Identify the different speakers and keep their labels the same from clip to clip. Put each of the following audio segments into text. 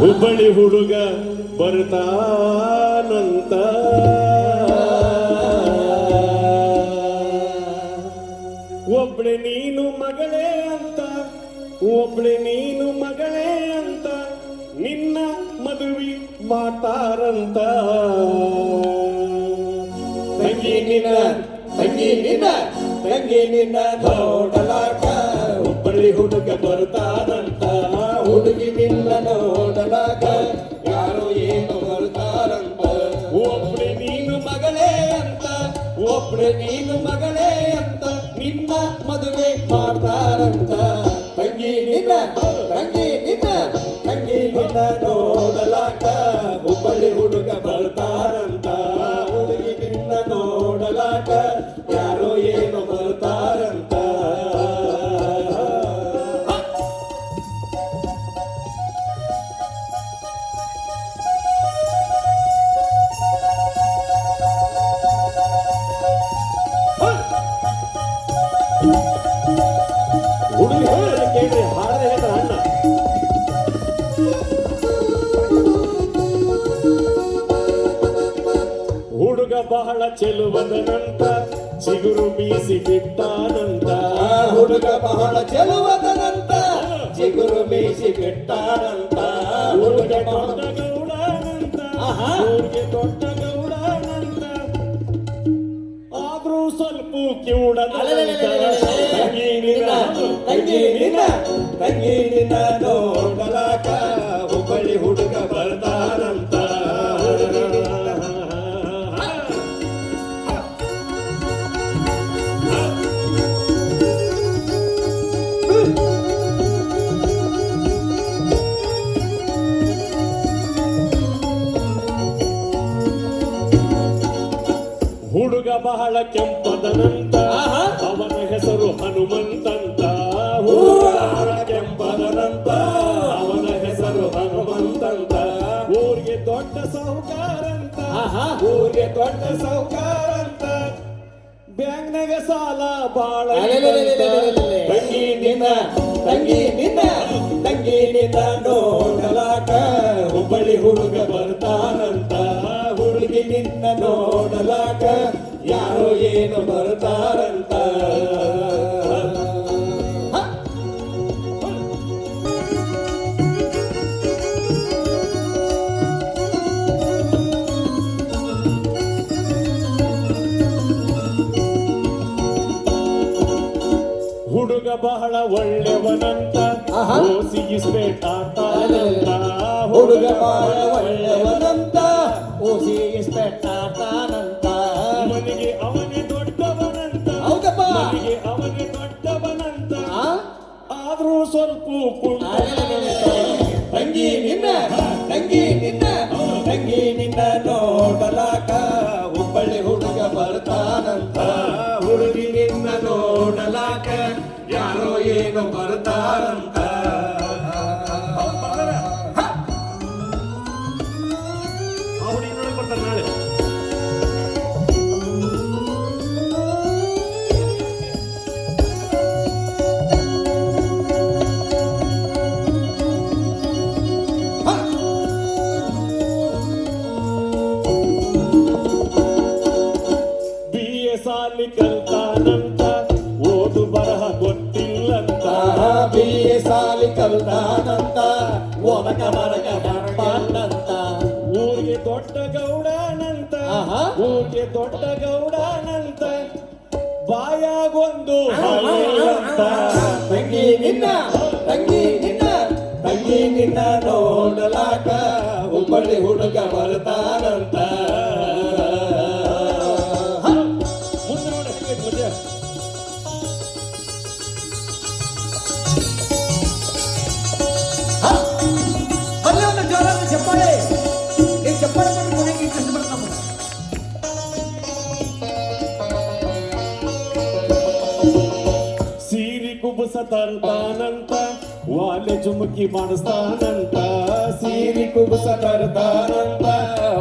Speaker 1: ಹುಬ್ಬಳ್ಳಿ ಹುಡುಗ ಬರ್ತಾನಂತ ಒಬ್ಳೆ ನೀನು ಮಗಳೇ ಅಂತ, ಒಬ್ಳೆ ನೀನು ಮಗಳೇ ಅಂತ, ನಿನ್ನ ಮದುವೆ ಮಾಡ್ತಾರಂತ.
Speaker 2: ತಂಗಿ ನಿನ್ನ ತಂಗಿ ನಿನ್ನ ತಂಗಿ ನಿನ್ನ ನೋಡಲಾಕ ಹುಬ್ಬಳ್ಳಿ ಹುಡುಗ ಬರ್ತಾರಂತ ಹುಡುಗಿ ನಿನ್ನ ನೋಡಲಾಗ ಯಾರು ಏನು ಬರ್ತಾರಂತ ಒಬ್ಬಳೆ ನೀನು ಮಗಳೇ ಅಂತ ಒಬ್ಬಳೆ ನೀನು ಮಗಳೇ ಅಂತ ನಿನ್ನ ಮದುವೆ ಮಾಡ್ತಾರಂತ. ತಂಗಿ ನಿನ್ನ ತಂಗಿ ನಿನ್ನ ತಂಗಿ ನಿನ್ನ ನೋಡಲಾಕ
Speaker 1: ಕೇಳ್ರಿ ಹಾಡದೆ ಹೇಳ್ತಾರ ಅಣ್ಣ ಹುಡುಗ ಬಹಳ ಚೆಲುವದನಂತ ಚಿಗುರು ಬೀಸಿ ಬಿಟ್ಟಾನಂತ
Speaker 2: ಹುಡುಗ ಬಹಳ ಚೆಲುವದನಂತ ಚಿಗುರು ಮೀಸಿ ಬಿಟ್ಟಾನಂತ ಹುಡುಗ ಬಹಳ
Speaker 1: ಅಂತ ಗೌಡನಂತ. ಊರಿಗೆ ದೊಡ್ಡ ಸ್ವಲ್ಪ
Speaker 2: ನೋಡಲಾಕ ಹುಬ್ಬಳ್ಳಿ ಹುಡುಗ
Speaker 1: ಹುಡುಗ ಬಹಳ ಕೆಂಪದನಂತ. ಅವನ ಹೆಸರು ಹನುಮಂತಂತ.
Speaker 2: ಹುಡುಗ
Speaker 1: ಹುಡುಗ
Speaker 2: ಬಹಳ ಕೆಂಪದನಂತ. ಅವನ ಹೆಸರು ಹನುಮಂತಂತ.
Speaker 1: ಊರಿಗೆ ದೊಡ್ಡ ಸಾಹುಕಾರಂತ.
Speaker 2: ಊರಿಗೆ ದೊಡ್ಡ ಸೌಕಾರಂತ
Speaker 1: ಬ್ಯಾಂಕ್ನಾಗ ಸಾಲ ಬಾಳ.
Speaker 2: ತಂಗಿ ನಿನ್ನ ತಂಗಿ ನಿನ್ನ ತಂಗಿ ನಿನ್ನ ನೋಡಲಾಕ ಹುಬ್ಬಳ್ಳಿ ಹುಡುಗ ಬರ್ತಾನಂತ. ಏನು ಬರ್ತಾರಂತ?
Speaker 1: ಹುಡುಗ ಬಹಳ ಒಳ್ಳೆಯವನಂತ
Speaker 2: ಆಹಾ.
Speaker 1: ಓಸಿಗಿಸ್ಬೇಕಾತಾನಂತ
Speaker 2: ಹುಡುಗ ಬಹಳ ಒಳ್ಳೆಯವನಂತ ಓಸಿ
Speaker 1: ಸ್ವಲ್ಪ
Speaker 2: ತಂಗಿ ನಿನ್ನ ತಂಗಿ ನಿನ್ನ ತಂಗಿ ನಿನ್ನ ನೋಡಲಾಕ ಹುಬ್ಬಳ್ಳಿ ಹುಡುಗ ಬರ್ತಾನಂತ. ಹುಡುಗಿ ನಿನ್ನ ನೋಡಲಾಕ ಯಾರೋ ಏನು ಬರ್ತಾರಂತ
Speaker 1: ಅಲ್ಲಿ ಕಲ್ತಾನಂತ ಓದು ಬರಹ ಗೊತ್ತಿಲ್ಲಂತ
Speaker 2: ಬಿ ಎ ಸಾಲಿ ಕಲ್ತಾನಂತ ಓದಕ ಮರಕ ಬರ್ಪಾನಂತ
Speaker 1: ಊರಿಗೆ ದೊಡ್ಡ ಗೌಡನಂತ. ಊರಿಗೆ ದೊಡ್ಡ ಗೌಡನಂತ ಬಾಯಾಗೊಂದು
Speaker 2: ತಂಗಿ ನಿನ್ನ ತಂಗಿ ನಿನ್ನ ತಂಗಿ ನಿನ್ನ ನೋಡಲಾಕ
Speaker 1: ತರ್ತಾನಂತ ವಾಲೆ ಜುಮುಕಿ ಮಾಡಿಸ್ತಾನಂತ,
Speaker 2: ಸೀರಿ ಕುಬುಸ ತರ್ತಾನಂತ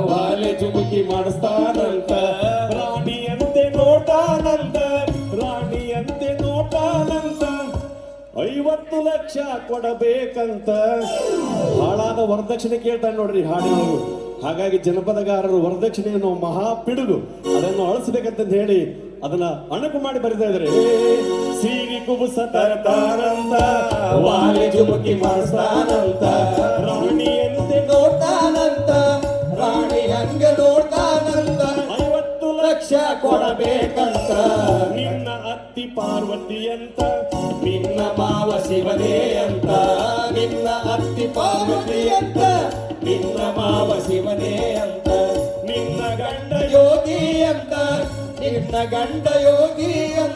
Speaker 2: ವಾಲೆ ಜುಮುಕಿ ಮಾಡಿಸ್ತಾನಂತ,
Speaker 1: ರಾಣಿಯಂತೆ ನೋಟಾನಂತ ರಾಣಿಯಂತೆ ನೋಟಾನಂತ, ಐವತ್ತು ಲಕ್ಷ ಕೊಡಬೇಕಂತ. ಹಾಳಾದ ವರದಕ್ಷಿಣೆ ಕೇಳ್ತಾನೆ ನೋಡ್ರಿ ಹಾಡಿನವರು. ಹಾಗಾಗಿ ಜನಪದಗಾರರು ವರದಕ್ಷಿಣೆಯನ್ನು ಮಹಾ ಪಿಡುಗು ಅದನ್ನು ಅಳಿಸ್ಬೇಕಂತ ಹೇಳಿ ಅದನ್ನ ಅಣಕು ಮಾಡಿ ಬರಿತಾ ಇದ್ದಾರೆ. ಸೀರಿ ಕುಬುಸ ತರ್ತಾನಂತ
Speaker 2: ವಾಲೆ ಜುಮುಕಿ ಮಾಡಿಸ್ತಾನಂತ
Speaker 1: ರಾಣಿಯಂತೆ
Speaker 2: ನೋಡ್ತಾನಂತ, ರಾಣಿ ಹಂಗ ನೋಡ್ತಾನಂತ,
Speaker 1: ಐವತ್ತು
Speaker 2: ಲಕ್ಷ ಕೊಡಬೇಕಂತ,
Speaker 1: ನಿನ್ನ ಅತ್ತಿ ಪಾರ್ವತಿಯಂತ,
Speaker 2: ನಿನ್ನ ಮಾವ ಶಿವನೇ ಅಂತ ನಿನ್ನ ಅತ್ತಿ ಪಾರ್ವತಿ ಅಂತ ನಿನ್ನ ಮಾವ ಶಿವನೇ ಅಂತ
Speaker 1: ನಿನ್ನ ಗಂಡ
Speaker 2: ಯೋಗಿ ಅಂತ ನಿನ್ನ ಗಂಡ ಯೋಗಿ ಅಂತ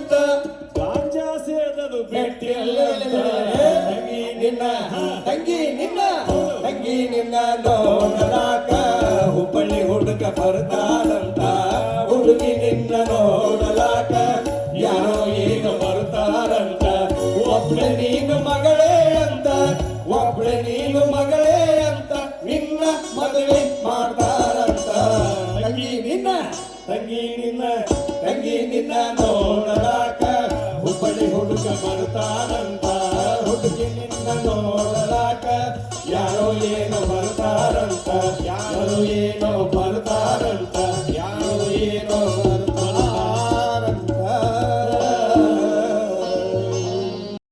Speaker 2: ಯಾರೋ ಏನೋ ಬರ್ತಾರಂತ ಯಾರೋ ಏನೋ ಬರ್ತಾರಂತ